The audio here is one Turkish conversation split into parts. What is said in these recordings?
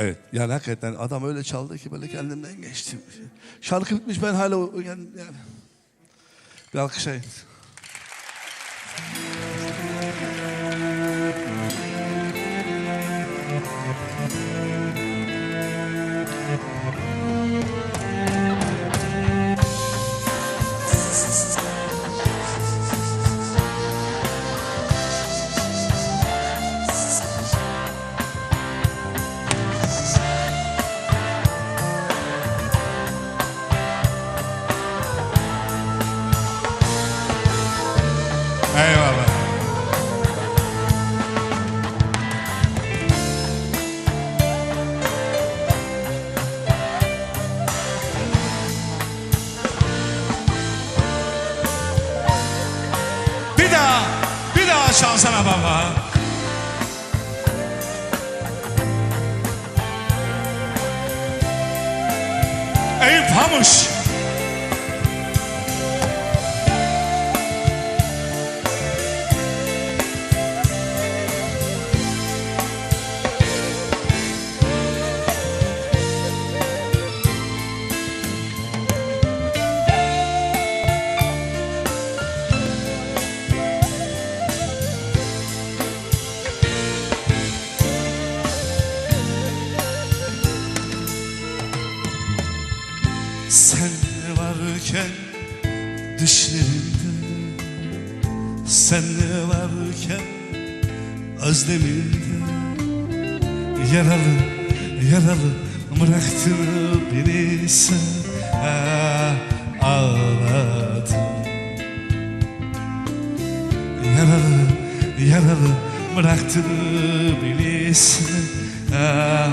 Evet. Yani hakikaten adam öyle çaldı ki böyle kendimden geçtim. Şarkı bitmiş ben hala yani, yani. Bir alkışlayın. Çalsana baba. Eyüp Hamuş. Sen varken düşlerimde Sen varken özlemimde Yaralı, yaralı bıraktın beni sen. Ah, Yaralı, yaralı bıraktın beni sen. Ah,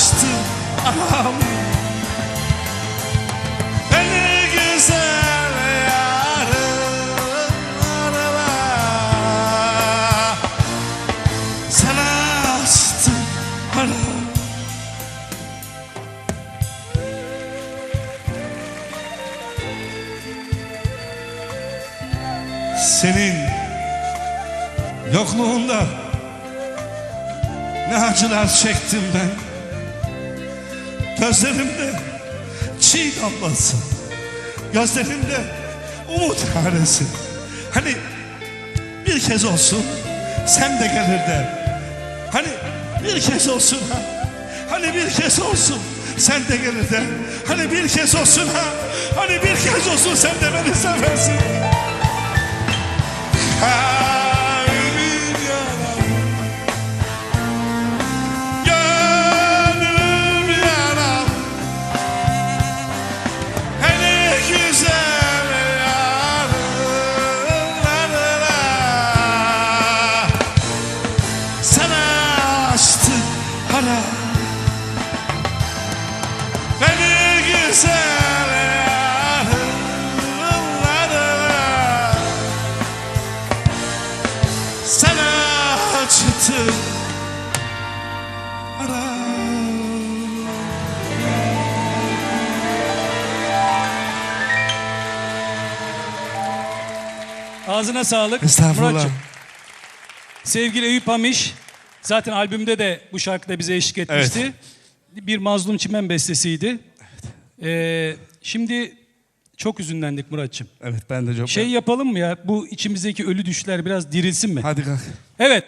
açtım aram en güzel yarınlarına Sana açtım aram Senin yokluğunda ne acılar çektim ben Gözlerimde çiğ damlası Gözlerimde umut haresi Hani bir kez olsun sen de gelir de Hani bir kez olsun ha Hani bir kez olsun sen de gelir de Hani bir kez olsun ha Hani bir kez olsun sen de beni seversin Açtım hala Ağzına sağlık. Estağfurullah. Muratçım. Sevgili Eyüp Hamiş zaten albümde de bu şarkıda bize eşlik etmişti. Bir Mazlum Çimen bestesiydi. Ee, şimdi çok üzünlendik Muratçım. Evet ben de çok... Şey yapalım mı ya bu içimizdeki ölü düşler biraz dirilsin mi? Hadi kalk. Evet.